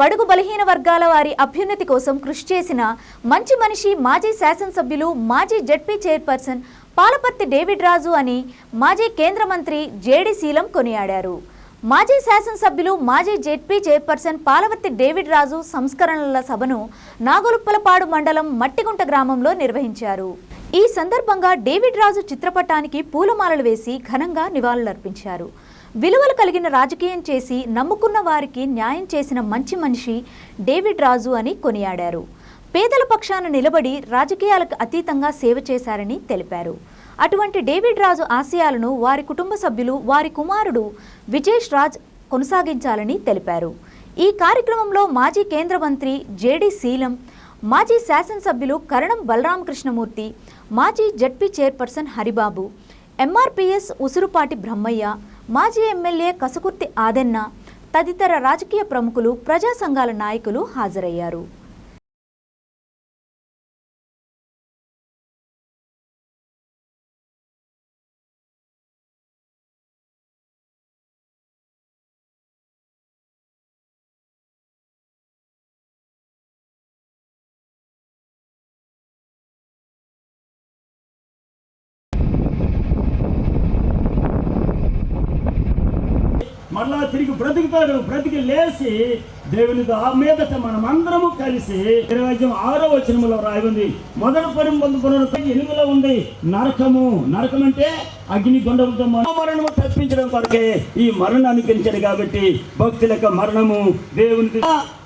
బడుగు బలహీన వర్గాల వారి అభ్యున్నతి కోసం కృషి చేసిన మంచి మనిషి మాజీ శాసనసభ్యులు మాజీ ZP chairperson Palaparthi David Raju అని మాజీ కేంద్ర మంత్రి జేడి శీలం కొనియాడారు. మాజీ శాసనసభ్యులు మాజీ ZP chairperson Palavarthi David Raju సంస్కరణల సభను నాగులుప్పలపాడు మండలం మట్టిగుంట గ్రామంలో నిర్వహించారు. ఈ సందర్భంగా డేవిడ్ రాజు చిత్రపటానికి పూలమాలలు వేసి ఘనంగా నివాళులర్పించారు. విలువలు కలిగిన రాజకీయం చేసి నమ్ముకున్న వారికి న్యాయం చేసిన మంచి మనిషి డేవిడ్ రాజు అని కొనియాడారు. పేదల పక్షాన నిలబడి రాజకీయాలకు అతీతంగా సేవ చేశారని తెలిపారు. అటువంటి డేవిడ్ రాజు ఆశయాలను వారి కుటుంబ సభ్యులు వారి కుమారుడు విజేష్ రాజ్ కొనసాగించాలని తెలిపారు. ఈ కార్యక్రమంలో మాజీ కేంద్ర మంత్రి జేడి శీలం మాజీ శాసనసభ్యులు కరణం బలరామకృష్ణమూర్తి మాజీ ZP chairperson Haribabu MRPS Usurupati Brahmaiah మాజీ ఎమ్మెల్యే కసుకుర్తి ఆదెన్న తదితర రాజకీయ ప్రముఖులు ప్రజా సంఘాల నాయకులు హాజరయ్యారు. తిరిగి బ్రతికి లేచి దేవునితో ఆ మీదట మనమందరము కలిసి ఇరవై ఆరో వచనములో రాయి ఉంది మొదటి పరం పొందుకున్న ఎనిమిదిలో ఉంది. నరకము నరకం అంటే అగ్ని గొండలతో మరణము తప్పించడం కొరకే ఈ మరణం గెలిచాడు కాబట్టి భక్తుల మరణము దేవునికి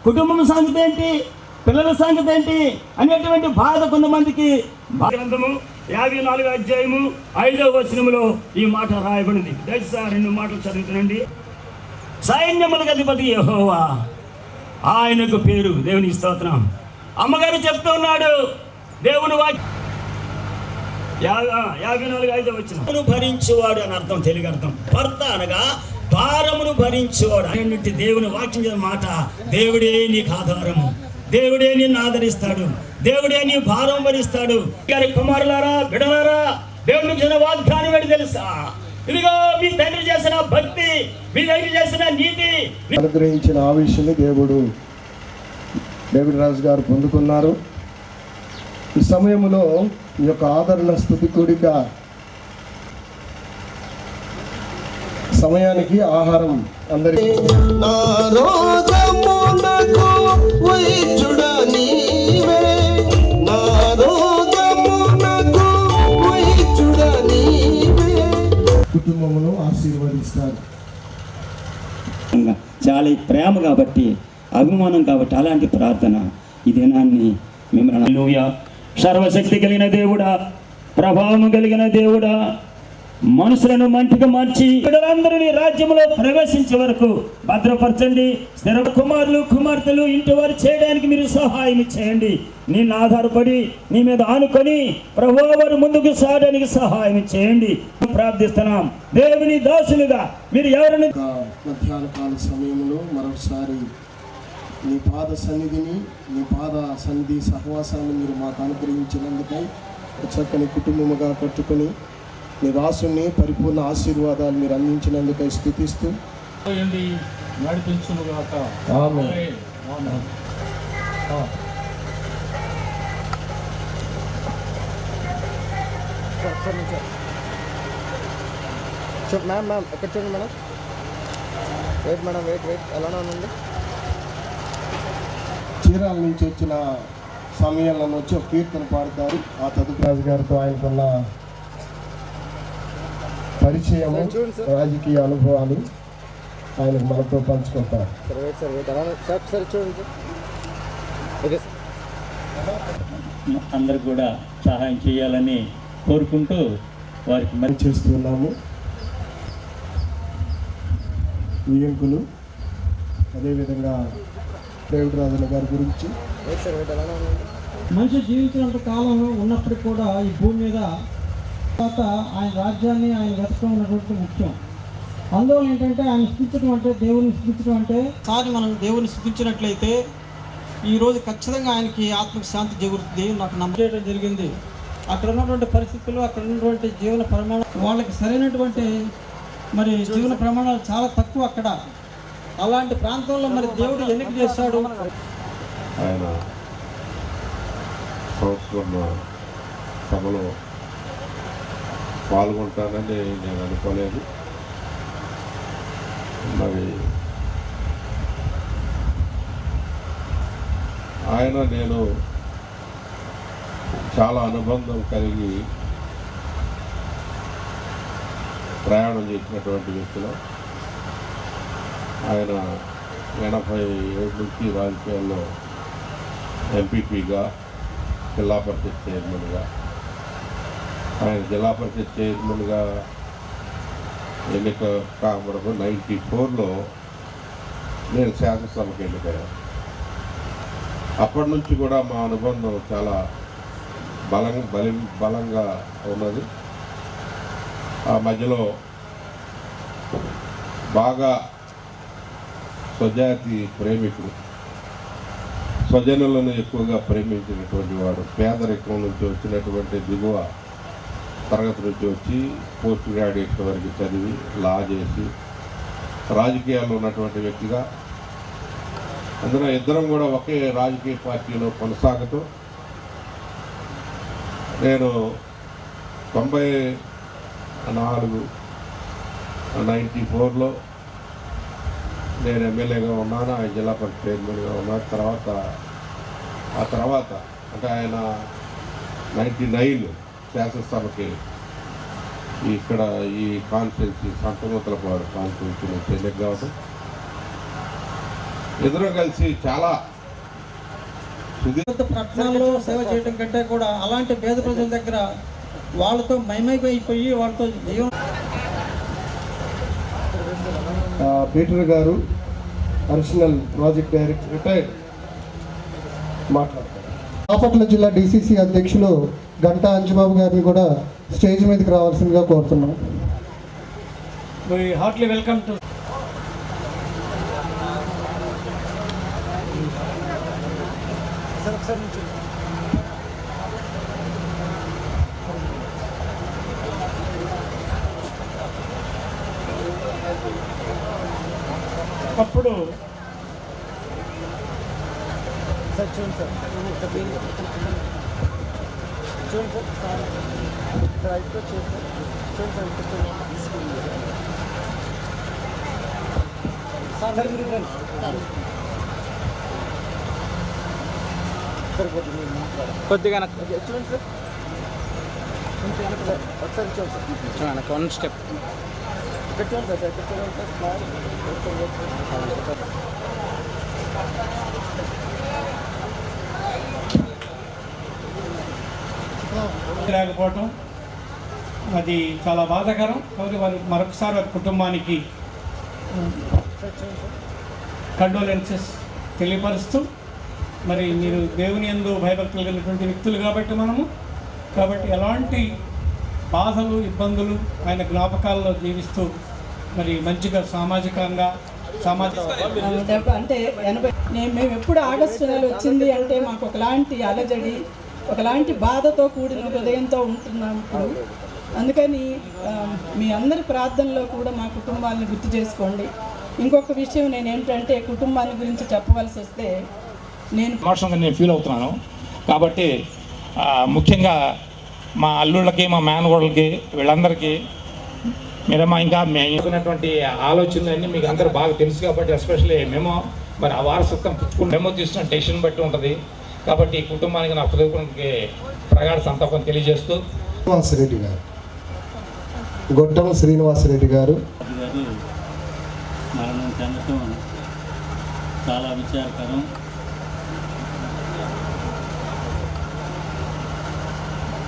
కుటుంబం సంగతి ఏంటి? పిల్లల సంగతి ఏంటి? అనేటువంటి బాధ కొంతమందికి గ్రంథము యాభై నాలుగు అధ్యాయము ఐదవ వచనములో ఈ మాట రాయబడింది. దయచేసి రెండు మాటలు చదువుతానండి సైన్యములకు అధిపతి యహోవా. ఆయనకు పేరు దేవుని స్తోత్రం. అమ్మగారు చెప్తూ ఉన్నాడు దేవుని వాక్య యాభై నాలుగు ఐదు వచ్చిన భరించేవాడు అని అర్థం తెలుగు అర్థం. భర్త అనగా భారమును భరించేవాడు. అన్నింటి దేవుని వాక్యం చేసిన మాట దేవుడే నీకు ఆధారము. దేవుడే నిన్ను ఆదరిస్తాడు. దేవుడే నీ భారం భరిస్తాడు. గారి కుమారులారా బిడలారా దేవునికి చేసిన వాగ్దానం ఏంటి తెలుసా? ఇదిగో మీ తండ్రి చేసిన భక్తి మీ తండ్రి చేసిన నీతి అనుగ్రహించిన ఆవేశాన్ని దేవుడు డేవిడ్ రాజు గారు పొందుకున్నారు. ఈ సమయంలో ఈ యొక్క ఆదరణ స్థుతి కూడిక సమయానికి ఆహారం అందరికీ కుటుంబమును ఆశీర్వదిస్తారు చాలా ప్రేమ కాబట్టి అభిమానం కాబట్టి అలాంటి ప్రార్థన ఈ దినాన్ని మిమ్మల్ని. సర్వశక్తి కలిగిన దేవుడా ప్రభావం కలిగిన దేవుడా మనుషులను మంటిగా మార్చి బిడ్డలందరినీ రాజ్యంలో ప్రవేశించే వరకు భద్రపరచండి. స్థిర కుమారులు కుమార్తెలు ఇంటి వారు చేయడానికి మీరు సహాయం చేయండి. నేను ఆధారపడి నీ మీద ఆనుకొని ప్రభు వారు ముందుకు సాగడానికి సహాయం చేయండి. ప్రార్థిస్తున్నాం. దేవుని దాసులుగా మీరు ఎవరిని మధ్యాహ్న కాల సమయంలో మరొకసారి నీ పాద సన్నిధిని నీ పాద సన్నిధి సహవాసాన్ని మీరు మాకు అనుగ్రహించినందుకై చక్కని కుటుంబముగా కట్టుకొని నీ రాసుని పరిపూర్ణ ఆశీర్వాదాలు మీరు అందించినందుకై స్థుతిస్తూ. చూప్ మ్యామ్ మ్యామ్ ఎక్కడ చూడండి madam? Wait madam wait wait ఎలానే ఉందండి చీరాల నుంచి వచ్చిన సమయంలో వచ్చి ఒక కీర్తన పాడతారు. ఆ తదుపరి రాజు గారితో ఆయనకున్న పరిచయము. రాజకీయ అనుభవాలు ఆయనకు మనతో పంచుకుంటారు. అందరికి కూడా సహాయం చేయాలని కోరుకుంటూ వారికి మరి చేస్తున్నాము. వియంకులు అదేవిధంగా డేవిడ్ రాజుల గారి గురించి. మనిషి జీవించినంత కాలం ఉన్నప్పటికీ కూడా ఈ భూమి మీద తర్వాత ఆయన రాజ్యాన్ని ఆయన వెతకడం ఉన్నటువంటి ముఖ్యం. అందువల్ల ఏంటంటే ఆయన స్థితించడం అంటే దేవుని స్థితించడం అంటే సారి మనం దేవుని స్థితించినట్లయితే ఈరోజు ఖచ్చితంగా ఆయనకి ఆత్మకు శాంతి జరుగుతుంది నాకు నమ్మడం జరిగింది. అక్కడ ఉన్నటువంటి పరిస్థితులు అక్కడ ఉన్నటువంటి జీవన ప్రమాణం వాళ్ళకి సరైనటువంటి మరి జీవన ప్రమాణాలు చాలా తక్కువ అక్కడ. అలాంటి ప్రాంతంలో మరి దేవుడు ఎన్నిక చేశాడు ఆయన సంవత్సరం సభలో పాల్గొంటానని నేను అనుకోలేదు. మరి ఆయన నేను చాలా అనుబంధం కలిగి ప్రయాణం చేసినటువంటి వ్యక్తులు. ఆయన ఎనభై ఏడు నుంచి రాజకీయాల్లో ఎంపీపీగా జిల్లా పరిషత్ చైర్మన్గా ఆయన జిల్లా పరిషత్ చైర్మన్గా ఎన్నిక కాకముందు నైంటీ ఫోర్లో నేను శాసనసభకు ఎన్నికయ్యాను. అప్పటి నుంచి కూడా మా అనుబంధం చాలా బలం బలి బలంగా ఉన్నది. ఆ మధ్యలో బాగా స్వజాతి ప్రేమికుడు స్వజనులను ఎక్కువగా ప్రేమించినటువంటి వాడు పేదరికం నుంచి వచ్చినటువంటి దిగువ తరగతి నుంచి వచ్చి పోస్ట్ గ్రాడ్యుయేషన్ వరకు చదివి లా చేసి రాజకీయాల్లో ఉన్నటువంటి వ్యక్తిగా. అందులో ఇద్దరం కూడా ఒకే రాజకీయ పార్టీలో కొనసాగుతూ నేను తొంభై నాలుగు నైంటీ ఫోర్లో నేను ఎమ్మెల్యేగా ఉన్నాను ఆయన జిల్లా పరిషత్ చైర్మన్గా ఉన్నాను తర్వాత ఆ తర్వాత అంటే ఆయన నైంటీ నైన్ శాసనసభకి ఇక్కడ ఈ సంతమూతలపాడు కాన్స్టిట్యున్సీ నుంచి ఎన్నిక కావడం ఇద్దరు కలిసి చాలా పట్టణాల్లో సేవ చేయడం కంటే కూడా అలాంటి పేద ప్రజల దగ్గర వాళ్ళతో మైమైపోయి వాళ్ళతో జీవనం పీటర్ గారు అడిషనల్ ప్రాజెక్ట్ డైరెక్టర్ రిటైర్డ్. మాట్లాడతారు. బాపట్ల జిల్లా డిసిసి అధ్యక్షులు గంటా అంజబాబు గారిని కూడా స్టేజ్ మీదకి రావాల్సిందిగా కోరుతున్నాం. హార్ట్లీ వెల్కమ్ టు అప్పుడు కొద్దిగా వన్ స్టెప్ లేకపోవటం అది చాలా బాధాకరం. కాబట్టి వారి మరొకసారి వారి కుటుంబానికి కండోలెన్సెస్ తెలియపరుస్తూ మరి మీరు దేవుని ఎందు భయభక్తులు కలిగినటువంటి వ్యక్తులు కాబట్టి మనము కాబట్టి ఎలాంటి బాధలు ఇబ్బందులు ఆయన జ్ఞాపకాల్లో జీవిస్తూ మరి మంచిగా సామాజికంగా సామాజిక అంటే ఎనభై నేను మేము ఎప్పుడు ఆగస్టు నెల వచ్చింది అంటే మాకు ఒకలాంటి అలజడి ఒకలాంటి బాధతో కూడిన హృదయంతో ఉంటున్నాం ఇప్పుడు. అందుకని మీ అందరి ప్రార్థనలో కూడా మా కుటుంబాలను గుర్తు చేసుకోండి. ఇంకొక విషయం నేను ఏంటంటే కుటుంబాన్ని గురించి చెప్పవలసి వస్తే నేను ఎమోషనల్గా నేను ఫీల్ అవుతున్నాను. కాబట్టి ఆ, ముఖ్యంగా మా అల్లుళ్ళకి మా మేనగోళ్ళకి వీళ్ళందరికీ మీరేమో ఇంకా మేముకున్నటువంటి ఆలోచనలన్నీ మీకు అందరూ బాగా తెలుసు కాబట్టి ఎస్పెషల్లీ మేము మరి ఆ వారసత్వం మేము తీసుకున్న డెసిషన్ బట్టి ఉంటుంది. కాబట్టి ఈ కుటుంబానికి నా హృదయపూర్వక ప్రగాఢ సంతాపం తెలియజేస్తూ. శ్రీనివాసరెడ్డి గారు. గొట్టం శ్రీనివాసరెడ్డి గారు. గారు మరణం చెందటం చాలా విచారకరం.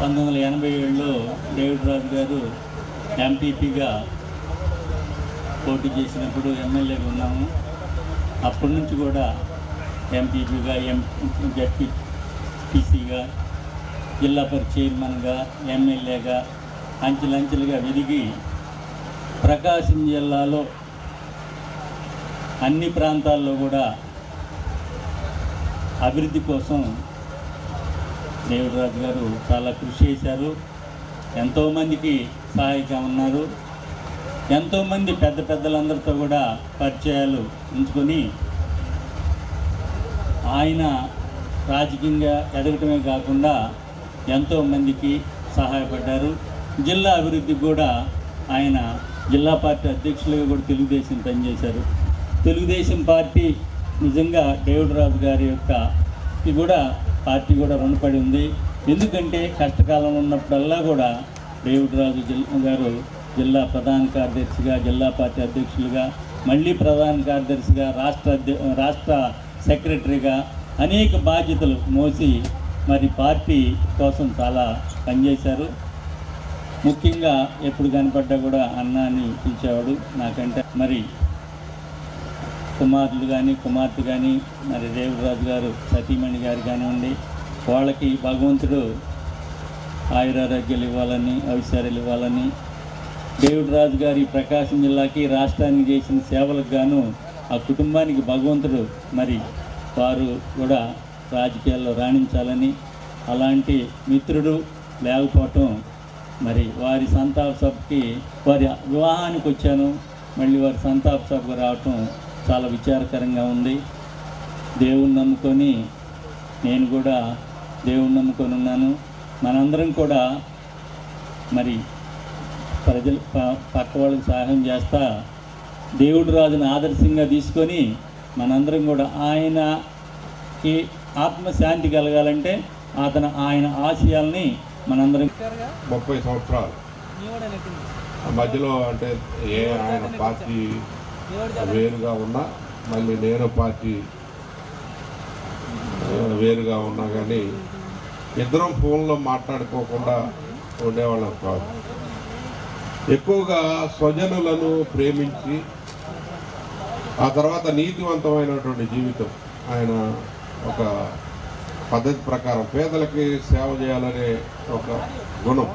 పంతొమ్మిది వందల ఎనభై ఏడులో డేవిడ్ రాజు గారు ఎంపీపీగా పోటీ చేసినప్పుడు ఎమ్మెల్యేగా ఉన్నాము. అప్పటి నుంచి కూడా ఎంపీపీగా ఎం జడ్పీ జిల్లా పరిషత్ చైర్మన్గా ఎమ్మెల్యేగా అంచెలంచెలుగా ఎదిగి ప్రకాశం జిల్లాలో అన్ని ప్రాంతాల్లో కూడా అభివృద్ధి కోసం దేవరాజు గారు చాలా కృషి చేశారు. ఎంతోమందికి సహాయంగా ఉన్నారు. ఎంతోమంది పెద్ద పెద్దలందరితో కూడా పరిచయాలు ఉంచుకొని ఆయన రాజకీయంగా ఎదగటమే కాకుండా ఎంతోమందికి సహాయపడ్డారు. జిల్లా అభివృద్ధికి కూడా ఆయన జిల్లా పార్టీ అధ్యక్షులుగా కూడా తెలుగుదేశం పనిచేశారు. తెలుగుదేశం పార్టీ నిజంగా దేవుడు రాజు గారి యొక్క ఇది కూడా పార్టీ కూడా రుణపడి ఉంది. ఎందుకంటే కష్టకాలం ఉన్నప్పుడల్లా కూడా డేవిడ్ రాజు జిల్లా గారు జిల్లా ప్రధాన కార్యదర్శిగా జిల్లా పార్టీ అధ్యక్షులుగా మళ్ళీ ప్రధాన కార్యదర్శిగా రాష్ట్ర అధ్య రాష్ట్ర సెక్రటరీగా అనేక బాధ్యతలు మోసి మరి పార్టీ కోసం చాలా పనిచేశారు. ముఖ్యంగా ఎప్పుడు కనపడ్డా కూడా అన్న అని పిలిచేవాడు నాకంటే. మరి కుమారులు కానీ కుమార్తె కానీ మరి దేవరాజు గారు సతీమణి గారు కానివ్వండి వాళ్ళకి భగవంతుడు ఆయురారోగ్యాలు ఇవ్వాలని ఐశ్వర్యాలు ఇవ్వాలని దేవుడు రాజు గారి ప్రకాశం జిల్లాకి రాష్ట్రానికి చేసిన సేవలకు గాను ఆ కుటుంబానికి భగవంతుడు మరి వారు కూడా రాజకీయాల్లో రాణించాలని అలాంటి మిత్రుడు లేకపోవటం మరి వారి సంతాప సభకి వారి వివాహానికి వచ్చాను మళ్ళీ వారి సంతాప సభకు రావటం చాలా విచారకరంగా ఉంది. దేవుణ్ణి నమ్ముకొని నేను కూడా దేవుణ్ణి నమ్ముకొని ఉన్నాను. మనందరం కూడా మరి ప్రజలు ప- పక్క వాళ్ళకి సహాయం చేస్తా దేవుడు రాజుని ఆదర్శంగా తీసుకొని మనందరం కూడా ఆయనకి ఆత్మశాంతి కలగాలంటే అతను ఆయన ఆశయాల్ని మనందరం ముప్పై సంవత్సరాలు. మధ్యలో అంటే ఏ ఆయన పార్టీ వేరుగా ఉన్నా మళ్ళీ నేను పార్టీ వేరుగా ఉన్నా కానీ ఇద్దరం ఫోన్లో మాట్లాడుకోకుండా ఉండేవాళ్ళం కాదు. ఎక్కువగా స్వజనులను ప్రేమించి ఆ తర్వాత నీతివంతమైనటువంటి జీవితం. ఆయన ఒక పద్ధతి ప్రకారం పేదలకి సేవ చేయాలనే ఒక గుణం.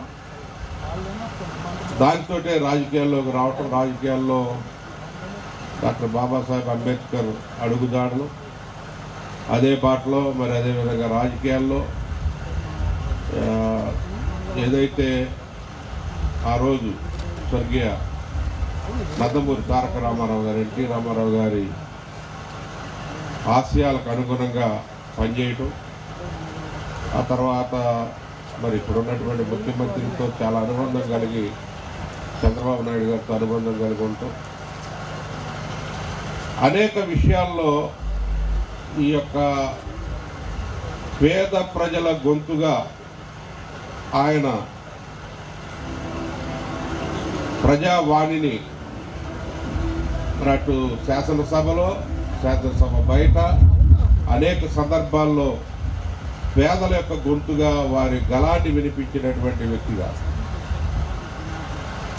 దానితోటే రాజకీయాల్లోకి రావటం రాజకీయాల్లో డాక్టర్ బాబాసాహెబ్ అంబేద్కర్ అడుగుదాడులు. అదే బాటలో మరి అదేవిధంగా రాజకీయాల్లో ఏదైతే ఆ రోజు స్వర్గీయ నందమూరి తారక రామారావు గారు ఎన్టీ రామారావు గారి ఆశయాలకు అనుగుణంగా పనిచేయటం ఆ తర్వాత మరి ఇప్పుడు ఉన్నటువంటి ముఖ్యమంత్రితో చాలా అనుబంధం కలిగి చంద్రబాబు నాయుడు గారితో అనుబంధం కలిగి ఉంటాం అనేక విషయాల్లో ఈ యొక్క పేద ప్రజల గొంతుగా ఆయన ప్రజావాణిని మరి అటు శాసనసభలో శాసనసభ బయట అనేక సందర్భాల్లో పేదల యొక్క గొంతుగా వారి గలాన్ని వినిపించినటువంటి వ్యక్తిగా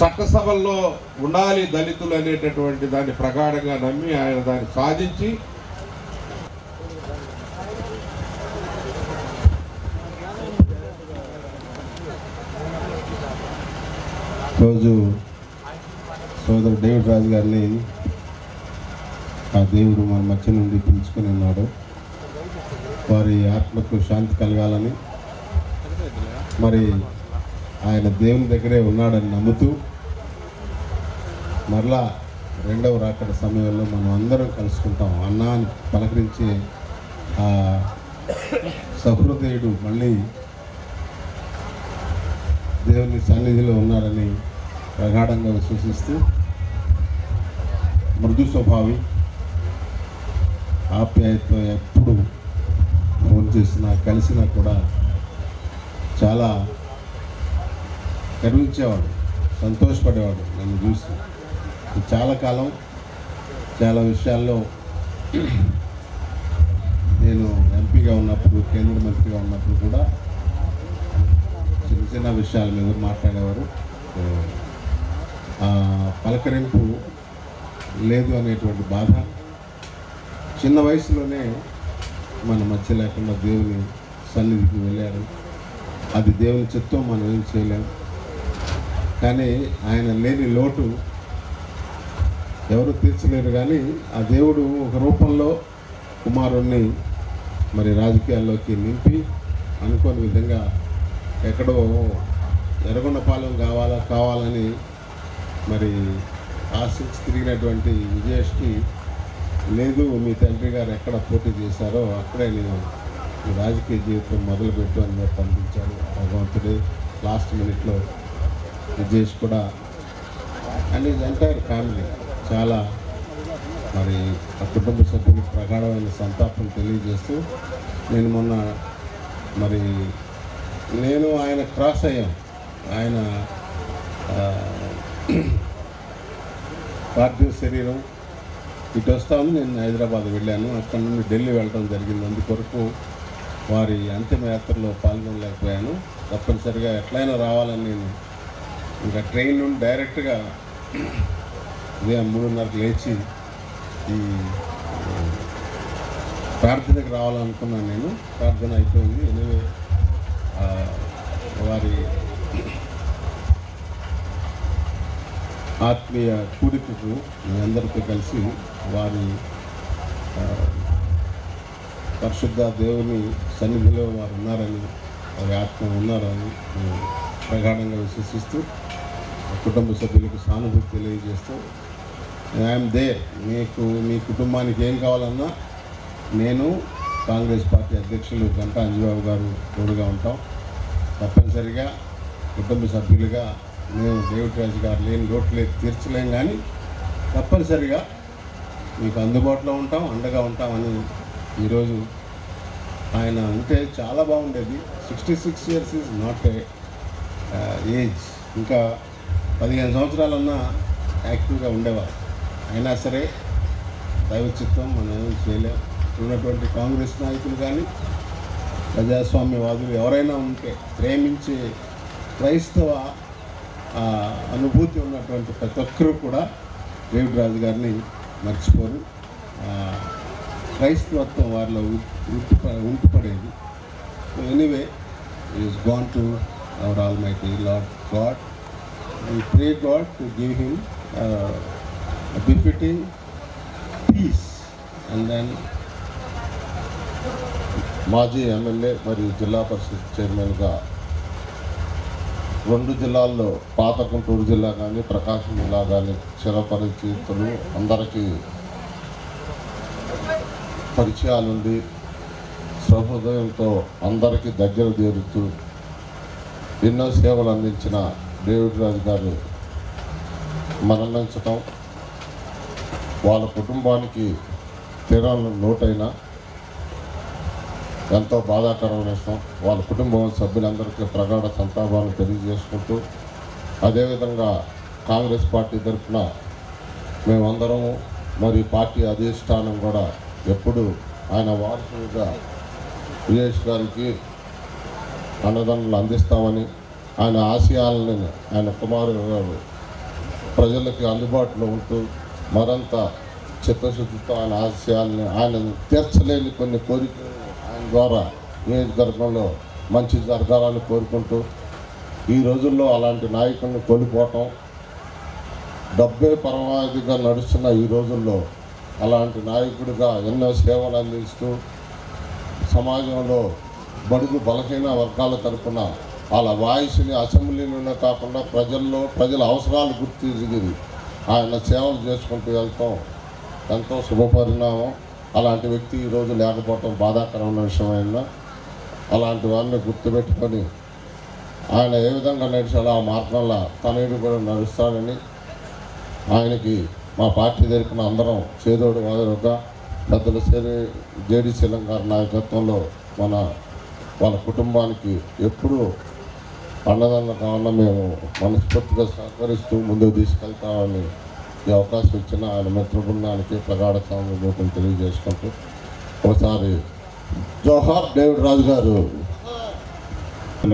చట్టసభల్లో ఉండాలి దళితులు అనేటటువంటి దాన్ని ప్రగాఢంగా నమ్మి ఆయన దాన్ని సాధించి రోజు సోదరు డేవిడ్ రాజు గారిని ఆ దేవుడు మన మధ్య నుండి పిలుచుకొని ఉన్నాడు. వారి ఆత్మకు శాంతి కలగాలని మరి ఆయన దేవుని దగ్గరే ఉన్నాడని నమ్ముతూ మరలా రెండవ రాకడ సమయంలో మనం అందరం కలుసుకుంటాం. అన్నా అని పలకరించే ఆ సహృదయుడు మళ్ళీ దేవుని సన్నిధిలో ఉన్నాడని ప్రగాఢంగా విశ్వసిస్తూ మృదు స్వభావి ఆప్యాయతో ఎప్పుడు ఫోన్ చేసినా కలిసినా కూడా చాలా గర్వించేవాడు సంతోషపడేవాడు నన్ను చూసి. చాలా కాలం చాలా విషయాల్లో నేను ఎంపీగా ఉన్నప్పుడు కేంద్ర మంత్రిగా ఉన్నప్పుడు కూడా చిన్న చిన్న విషయాల మీద మాట్లాడేవారు. ఆ పలకరింపు లేదు అనేటువంటి బాధ. చిన్న వయసులోనే మన మధ్య లేకుండా దేవుని సన్నిధికి వెళ్ళారు. అది దేవుని చిత్తం మనం ఏం చేయలేము కానీ ఆయన లేని లోటు ఎవరు తీర్చలేరు కానీ ఆ దేవుడు ఒక రూపంలో కుమారుణ్ణి మరి రాజకీయాల్లోకి నింపి అనుకోని విధంగా ఎక్కడో ఎర్రగొండపాలెం కావాలా కావాలని మరి ఆశించి తిరిగినటువంటి విజయేష్కి లేదు మీ తండ్రి గారు ఎక్కడ పోటీ చేశారో అక్కడే నేను రాజకీయ జీవితం మొదలుపెట్టు అని చెప్పి పంపించాను. భగవంతుడే లాస్ట్ మినిట్లో విజేష్ కూడా అండ్ ఈజ్ ఎంటైర్ ఫ్యామిలీ చాలా మరి ఆ కుటుంబ సభ్యులకు ప్రగాఢమైన సంతాపం తెలియజేస్తూ నేను మొన్న మరి నేను ఆయన క్రాస్ అయ్యాం. ఆయన పార్థివ శరీరం. ఇటు వస్తా ఉంది నేను హైదరాబాద్ వెళ్ళాను. అక్కడ నుండి ఢిల్లీ వెళ్ళడం జరిగింది. అందుకొరకు వారి అంతిమయాత్రలో పాల్గొనలేకపోయాను. తప్పనిసరిగా ఎట్లయినా రావాలని నేను ఇంకా ట్రైన్ నుండి డైరెక్ట్గా ఉదయం మూడున్నరకు లేచి ఈ ప్రార్థనకు రావాలనుకున్నాను నేను. ప్రార్థన అయిపోయింది. ఎనివే వారి ఆత్మీయ కూడికకు అందరితో కలిసి వారి పరిశుద్ధ దేవుని సన్నిధిలో వారు ఉన్నారని వారి ఆత్మ ఉన్నారని ప్రగాఢంగా విశ్వసిస్తూ కుటుంబ సభ్యులకు సానుభూతి తెలియజేస్తూ ఐఎమ్ దే మీకు మీ కుటుంబానికి ఏం కావాలన్నా నేను కాంగ్రెస్ పార్టీ అధ్యక్షులు గంటా అంజబాబు గారు తోడుగా ఉంటాం. తప్పనిసరిగా కుటుంబ సభ్యులుగా మేము డేవిడ్ రాజు గారు లేని లోట్లు తీర్చలేం కానీ తప్పనిసరిగా మీకు అందుబాటులో ఉంటాం అండగా ఉంటామని ఈరోజు ఆయన ఉంటే చాలా బాగుండేది. Sixty six years is not a age. ఇంకా పదిహేను సంవత్సరాలన్నా యాక్టివ్గా ఉండేవారు. అయినా సరే దైవచిత్వం మనం ఏం చేయలేం. ఉన్నటువంటి కాంగ్రెస్ నాయకులు కానీ ప్రజాస్వామ్యవాదులు ఎవరైనా ఉంటే ప్రేమించే క్రైస్తవ అనుభూతి ఉన్నటువంటి ప్రతి ఒక్కరూ కూడా డేవిడ్ రాజు గారిని మర్చిపోరు. క్రైస్తవత్వం వారిలో ఉట్టి ఉంటుపడేది anyway is gone to our almighty lord God we pray God to give him uh, a befitting peace. And then మాజీ ఎమ్మెల్యే మరియు జిల్లా పరిషత్ చైర్మన్గా రెండు జిల్లాల్లో పాత గుంటూరు జిల్లా కానీ ప్రకాశం జిల్లా కానీ చిరపరిచితులు అందరికీ పరిచయాలుండి సహృదయంతో అందరికీ దగ్గర చేరుతూ ఎన్నో సేవలు అందించిన డేవిడ్ రాజు గారు మరణించటం వాళ్ళ కుటుంబానికి తీరాలను లోటైనా ఎంతో బాధాకరమైన విషయం. వాళ్ళ కుటుంబం సభ్యులందరికీ ప్రగాఢ సంతాపాలను తెలియజేసుకుంటూ అదేవిధంగా కాంగ్రెస్ పార్టీ తరఫున మేమందరము మరి పార్టీ అధిష్టానం కూడా ఎప్పుడు ఆయన వారసులుగా విజేష్ గారికి అన్నదానాలు అందిస్తామని ఆయన ఆశయాలను ఆయన కుమారుడు గారు ప్రజలకి అందుబాటులో ఉంటూ మరంత చిత్తశుద్ధితో ఆయన ఆశయాల్ని ఆయన తీర్చలేని కొన్ని కోరికలు ఆయన ద్వారా నియోజకవర్గంలో మంచి జరగాలని కోరుకుంటూ ఈ రోజుల్లో అలాంటి నాయకుడిని కోల్పోవటం డబ్బే పరమావధిగా నడుస్తున్న ఈ రోజుల్లో అలాంటి నాయకుడిగా ఎన్నో సేవలు అందిస్తూ సమాజంలో బడుగు బలహీన వర్గాల తరపున వాళ్ళ వాయిస్ని అసెంబ్లీలోనే కాకుండా ప్రజల్లో ప్రజల అవసరాలు గుర్తిరిగి ఆయన సేవలు చేసుకుంటూ వెళ్తాం. ఎంతో శుభపరిణామం అలాంటి వ్యక్తి ఈరోజు లేకపోవటం బాధాకరమైన విషయమైనా అలాంటి వారిని గుర్తుపెట్టుకొని ఆయన ఏ విధంగా నడిచాడో ఆ మార్గంలో తనయుడు కూడా నడుస్తాడని ఆయనకి మా పార్టీ తరపున అందరం చేదోడు వాదరుగా పెద్దల సేరి జేడి శీలం నాయకత్వంలో మన వాళ్ళ కుటుంబానికి ఎప్పుడూ అన్నదాన కావాలన్నా మేము మనస్ఫూర్తిగా సహకరిస్తూ ముందుకు తీసుకెళ్తామని ఈ అవకాశం ఇచ్చిన ఆయన మిత్రబృందానికి ప్రగాఢ సానుభూతిని తెలియజేసుకుంటూ ఒకసారి జోహార్ డేవిడ్ రాజు గారు.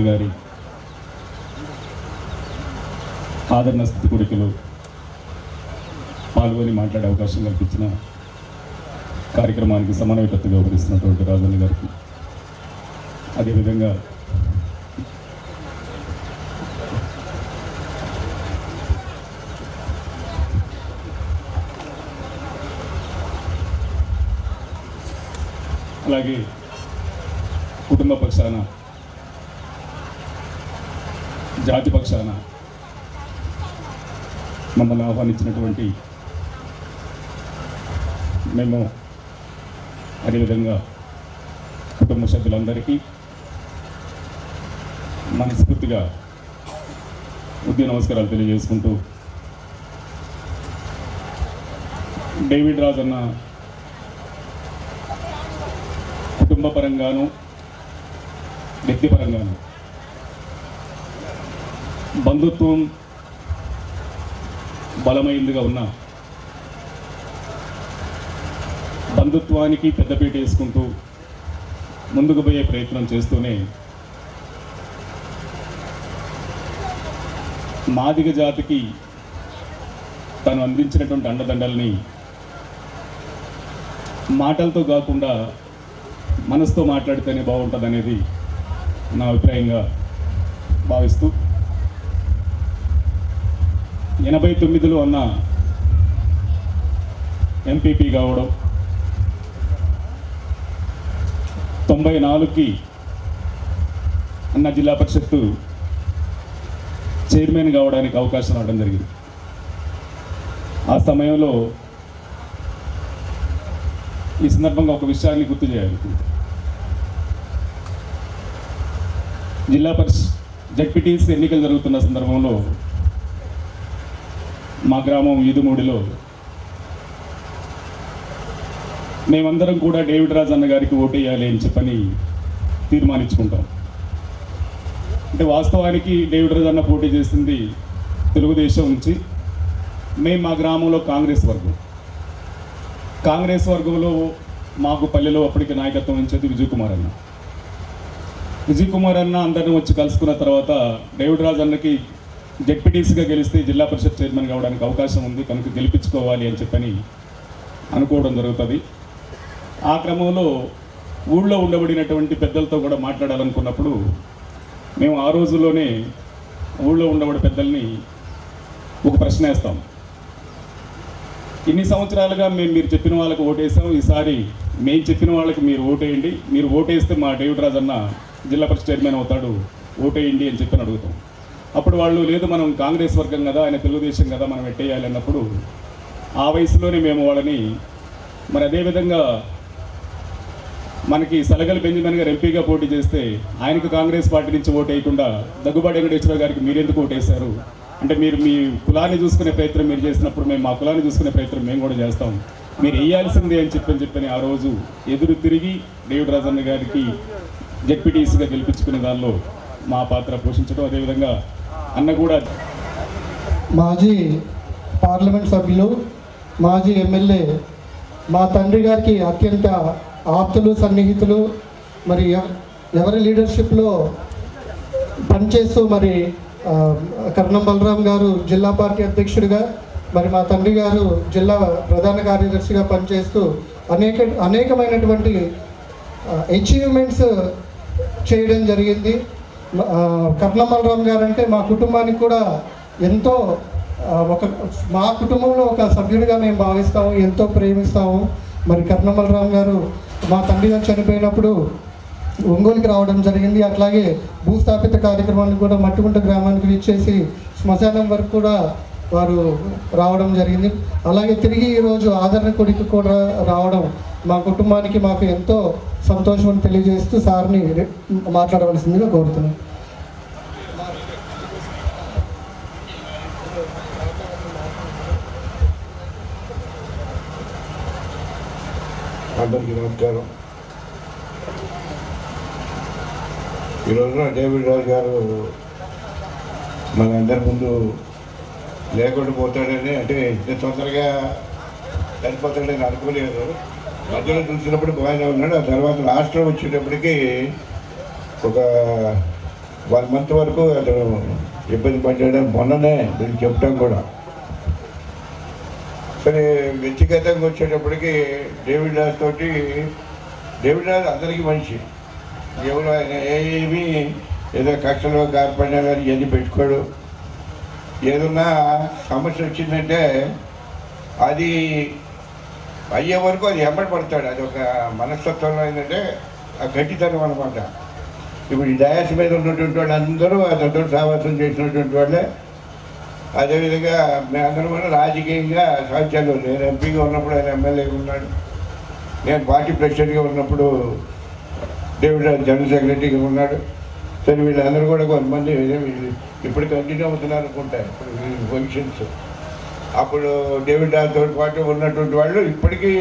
గారి ఆదరణ స్థితి కొడుకులు పాల్గొని మాట్లాడే అవకాశం కల్పించిన కార్యక్రమానికి సమన్వయకర్తగా వ్యవహరిస్తున్నటువంటి రాజన్న గారికి. అదేవిధంగా అలాగే కుటుంబ పక్షాన జాతి పక్షాన మమ్మల్ని ఆహ్వానించినటువంటి మేము అదేవిధంగా కుటుంబ సభ్యులందరికీ మనస్ఫూర్తిగా ఉద్య నమస్కారాలు తెలియజేసుకుంటూ డేవిడ్ రాజ్ అన్న కుటుంబపరంగాను వ్యక్తిపరంగాను. బంధుత్వం బలమైందిగా ఉన్న బంధుత్వానికి పెద్దపీట వేసుకుంటూ ముందుకు పోయే ప్రయత్నం చేస్తూనే మాదిగ జాతికి తను అందించినటువంటి అండదండల్ని మాటలతో కాకుండా మనసుతో మాట్లాడితేనే బాగుంటుంది అనేది నా అభిప్రాయంగా భావిస్తూ. ఎనభై తొమ్మిదిలో అన్న ఎంపీపీ కావడం తొంభై నాలుగుకి అన్న జిల్లా పరిషత్తు చైర్మన్ కావడానికి అవకాశం రావడం జరిగింది. ఆ సమయంలో ఈ సందర్భంగా ఒక విషయాన్ని గుర్తు చేయాలి. జిల్లా పరిషత్ జడ్పీటీసీ ఎన్నికలు జరుగుతున్న సందర్భంలో మా గ్రామం ఈదుమూడిలో మేమందరం కూడా డేవిడ్ రాజ్ అన్న గారికి ఓటేయాలి అని చెప్పని తీర్మానించుకుంటాం. అంటే వాస్తవానికి డేవిడ్ రాజ్ అన్న పోటీ చేసింది తెలుగుదేశం నుంచి. మేము మా గ్రామంలో కాంగ్రెస్ వర్గం. కాంగ్రెస్ వర్గంలో మాకు పల్లెలో అప్పటికి నాయకత్వం ఇచ్చేది విజయ్ కుమార్ అన్న. విజయ్ కుమార్ అన్న అందరిని వచ్చి కలుసుకున్న తర్వాత డేవిడ్ రాజ్ అన్నకి జెడ్పీటీసీగా గెలిస్తే జిల్లా పరిషత్ చైర్మన్ కావడానికి అవకాశం ఉంది కనుక గెలిపించుకోవాలి అని చెప్పని అనుకోవడం జరుగుతుంది. ఆ క్రమంలో ఊళ్ళో ఉండబడినటువంటి పెద్దలతో కూడా మాట్లాడాలనుకున్నప్పుడు మేము ఆ రోజుల్లోనే ఊళ్ళో ఉండబడి పెద్దల్ని ఒక ప్రశ్న వేస్తాం. ఇన్ని సంవత్సరాలుగా మేము మీరు చెప్పిన వాళ్ళకి ఓటేసాం. ఈసారి మేము చెప్పిన వాళ్ళకి మీరు ఓటేయండి. మీరు ఓటేస్తే మా డేవిడ్ రాజ్ అన్న జిల్లా పరిషత్ చైర్మన్ అవుతాడు. ఓటేయండి అని చెప్పి అడుగుతాం. అప్పుడు వాళ్ళు లేదు మనం కాంగ్రెస్ వర్గం కదా ఆయన తెలుగుదేశం కదా మనం ఎట్టేయాలి అన్నప్పుడు ఆ వయసులోనే మేము వాళ్ళని మరి అదేవిధంగా మనకి సలగల బెంజమిన్ గారు ఎంపీగా పోటీ చేస్తే ఆయనకు కాంగ్రెస్ పార్టీ నుంచి ఓటు వేయకుండా దగ్గుబాటి వెంకటేశ్వర గారికి మీరెందుకు ఓటేశారు? అంటే మీరు మీ కులాన్ని చూసుకునే ప్రయత్నం మీరు చేసినప్పుడు మేము మా కులాన్ని చూసుకునే ప్రయత్నం మేము కూడా చేస్తాం. మీరు వేయాల్సిందే అని చెప్పని చెప్పని ఆ రోజు ఎదురు తిరిగి డేవిడ్ రాజన్న గారికి జెడ్పీటీసీగా గెలిపించుకునే దానిలో మా పాత్ర పోషించడం అదేవిధంగా అన్న కూడా మాజీ పార్లమెంట్ సభ్యులు మాజీ ఎమ్మెల్యే మా తండ్రి గారికి అత్యంత ఆప్తులు సన్నిహితులు మరి ఎవరి లీడర్షిప్లో పనిచేస్తూ మరి కర్ణం బలరాం గారు జిల్లా పార్టీ అధ్యక్షుడిగా మరి మా తండ్రి గారు జిల్లా ప్రధాన కార్యదర్శిగా పనిచేస్తూ అనేక అనేకమైనటువంటి అచీవ్మెంట్స్ చేయడం జరిగింది. మ- కర్ణం బలరాం గారు అంటే మా కుటుంబానికి కూడా ఎంతో ఒక మా కుటుంబంలో ఒక సభ్యుడిగా మేము భావిస్తాము ఎంతో ప్రేమిస్తాము. మరి కర్ణం బలరాం గారు మా తండ్రి గారు చనిపోయినప్పుడు ఒంగోలుకి రావడం జరిగింది. అట్లాగే భూస్థాపిత కార్యక్రమాన్ని కూడా మట్టుకుంట గ్రామానికి ఇచ్చేసి శ్మశానం వరకు కూడా వారు రావడం జరిగింది. అలాగే తిరిగి ఈరోజు ఆదరణ కొడికి కూడా రావడం మా కుటుంబానికి మాకు ఎంతో సంతోషం అని తెలియజేస్తూ సార్ని మాట్లాడవలసిందిగా కోరుతున్నాను. అందరికీ నమస్కారం. ఈ రోజున డేవిడ్ రాజు గారు మన అందరి ముందు లేకుండా పోతాడని అంటే ఇంత తొందరగా చనిపోతాడని అనుకోలేదు. మధ్యలో చూసినప్పుడు బాగానే ఉన్నాడు. ఆ తర్వాత లాస్ట్లో వచ్చేటప్పటికి ఒక వన్ మంత్ వరకు అతను ఇబ్బంది పడ్డాడని మొన్ననే మీరు చెప్పడం కూడా. సరే వ్యక్తిగతంగా వచ్చేటప్పటికి డేవిడ్ రాజ్ తోటి డేవిడ్ రాజ్ అందరికీ మనిషి ఎవరు ఏమి ఏదో కక్షలో కార్పణ్యాలు ఇవన్నీ పెట్టుకోడు. ఏదన్నా సమస్య వచ్చిందంటే అది అయ్యే వరకు అది ఎంబడి పడతాడు. అది ఒక మనస్తత్వంలో ఏంటంటే ఆ గట్టితనం అనమాట ఇప్పుడు ఈ డయాస్ మీద ఉన్నటువంటి వాళ్ళు అందరూ అతనితో సావాసం చేసినటువంటి వాళ్ళే. అదేవిధంగా మేము అందరం కూడా రాజకీయంగా సాధ్యాలు నేను ఎంపీగా ఉన్నప్పుడు ఆయన ఎమ్మెల్యేగా ఉన్నాడు. నేను పార్టీ ప్రెసిడెంట్గా ఉన్నప్పుడు డేవిడ్ జనరల్ సెక్రటరీగా ఉన్నాడు. సరే వీళ్ళందరూ కూడా కొంతమంది ఇప్పుడు కంటిన్యూ అవుతున్నారు అనుకుంటా ఇప్పుడు పొజిషన్స్ అప్పుడు డేవిడ్ రాజుతో పాటు ఉన్నటువంటి వాళ్ళు ఇప్పటికీ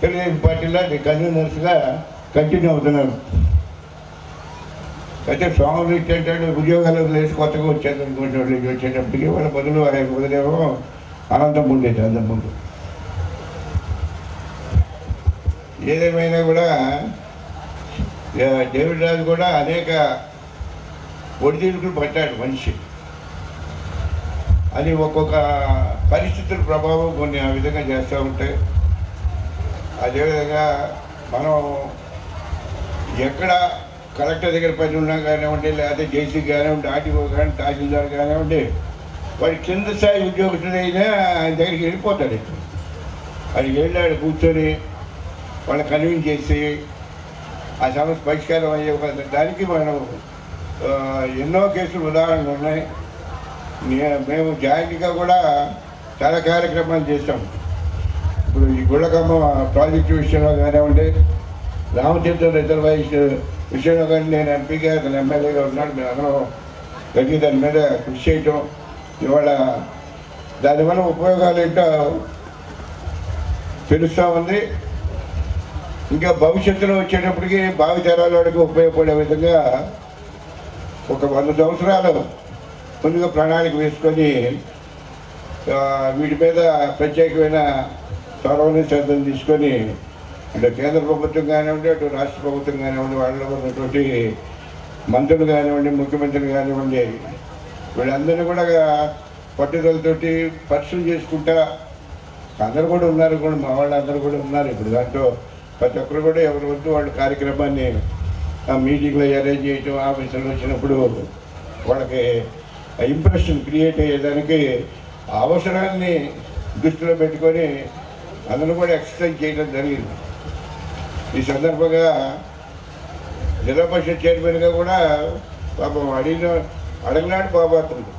తెలుగుదేశం పార్టీలో కన్వీనర్స్గా కంటిన్యూ అవుతున్నారు. అయితే స్వామి ఏంటంటే ఉద్యోగాలు లేచి కొత్తగా వచ్చారు అనుకుంటే వాళ్ళు వచ్చేటప్పటికి. వాళ్ళ బదులు ఆయన బదులేమో అనంతం ఉండేది అంతకు ముందు ఏదేమైనా కూడా డేవిడ్ రాజు కూడా అనేక ఒడిదుడుకులు పట్టాడు మనిషి. అది ఒక్కొక్క పరిస్థితుల ప్రభావం కొన్ని ఆ విధంగా చేస్తూ ఉంటాయి. అదేవిధంగా మనం ఎక్కడ కలెక్టర్ దగ్గర పని ఉన్నా కానివ్వండి లేకపోతే జేసీ కానివ్వండి ఆర్టీఓ కానీ తహసీల్దార్ కానివ్వండి వాడి కింద స్థాయి ఉద్యోగస్తుడైనా ఆయన దగ్గరికి వెళ్ళిపోతాడు. అది వెళ్ళాడు కూర్చొని వాళ్ళని కన్విన్స్ చేసి ఆ సమస్య పరిష్కారం అయ్యే దానికి మనం ఎన్నో కేసులు ఉదాహరణలు ఉన్నాయి. మేము జాయింట్గా కూడా చాలా కార్యక్రమాలు చేస్తాం ఇప్పుడు ఈ గుళ్ళకమ్మ ప్రాజెక్టు విషయంలో కానివ్వండి రామచంద్ర రిజర్వాయిస్ విషయంలో కానీ నేను ఎంపీగా అతను ఎమ్మెల్యేగా ఉన్నాడు మేము అందరం గట్టి దాని మీద కృషి చేయటం. ఇవాళ దానివల్ల ఉపయోగాలు ఏంటో తెలుస్తూ ఉంది. ఇంకా భవిష్యత్తులో వచ్చేటప్పటికి భావితరాలకు ఉపయోగపడే విధంగా ఒక వంద సంవత్సరాలు ముందుగా ప్రణాళిక వేసుకొని వీటి మీద ప్రత్యేకమైన చొరవని శ్రద్ధను తీసుకొని అంటే కేంద్ర ప్రభుత్వం కానివ్వండి అటు రాష్ట్ర ప్రభుత్వం కానివ్వండి వాళ్ళలో ఉన్నటువంటి మంత్రులు కానివ్వండి ముఖ్యమంత్రులు కానివ్వండి వీళ్ళందరినీ కూడా పట్టుదలతోటి పరిశ్రమ చేసుకుంటా అందరూ కూడా ఉన్నారు కూడా మా వాళ్ళందరూ కూడా ఉన్నారు. ఇప్పుడు దాంట్లో ప్రతి ఒక్కరు కూడా ఎవరి వద్దు వాళ్ళ కార్యక్రమాన్ని ఆ మీటింగ్లో అరేంజ్ చేయటం ఆఫీసులో వచ్చినప్పుడు వాళ్ళకి ఇంప్రెషన్ క్రియేట్ అయ్యేదానికి అవసరాన్ని దృష్టిలో పెట్టుకొని అందరూ కూడా ఎక్సర్సైజ్ చేయడం జరిగింది. ఈ సందర్భంగా జిల్లా పరిషత్ చైర్మన్గా కూడా పాపం అడిగిన అడగనాడు బాబాతుంది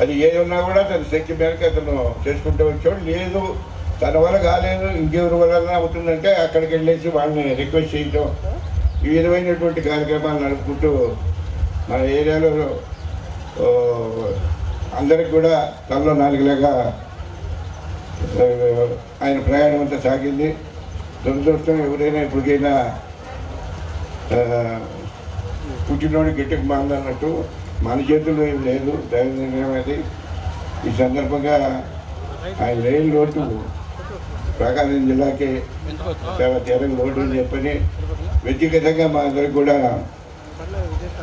అది ఏది ఉన్నా కూడా తన శక్తి మేరకు అతను చేసుకుంటూ వచ్చాడు లేదు తన వల్ల కాలేదు ఇంకెవరి వల్ల అవుతుందంటే అక్కడికి వెళ్ళేసి వాళ్ళని రిక్వెస్ట్ చేయటం. ఈ విధమైనటువంటి కార్యక్రమాలు నడుపుకుంటూ మన ఏరియాలో అందరికి కూడా తనలో నాలుగులాగా ఆయన ప్రయాణం అంతా సాగింది. దురదృష్టం ఎవరైనా ఎప్పటికైనా పుట్టినోడి గట్టికి మాందన్నట్టు మన చేతుల్లో ఏం లేదు. దైవ నిర్ణయం అది. ఈ సందర్భంగా ఆయన రైలు రోడ్డు ప్రకాశం జిల్లాకి చాలా తీరం లోటు అని చెప్పని వ్యక్తిగతంగా మా అందరికి కూడా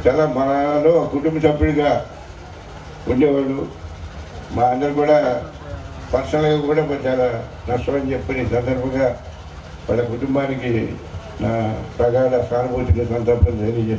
చాలా మనలో కుటుంబ సభ్యుడిగా ఉండేవాళ్ళు మా అందరు కూడా పర్సనల్గా కూడా చాలా నష్టం అని చెప్పని సందర్భంగా వాళ్ళ కుటుంబానికి నా ప్రగాఢ సానుభూతిగా సందర్భం తెలియజేస్తాను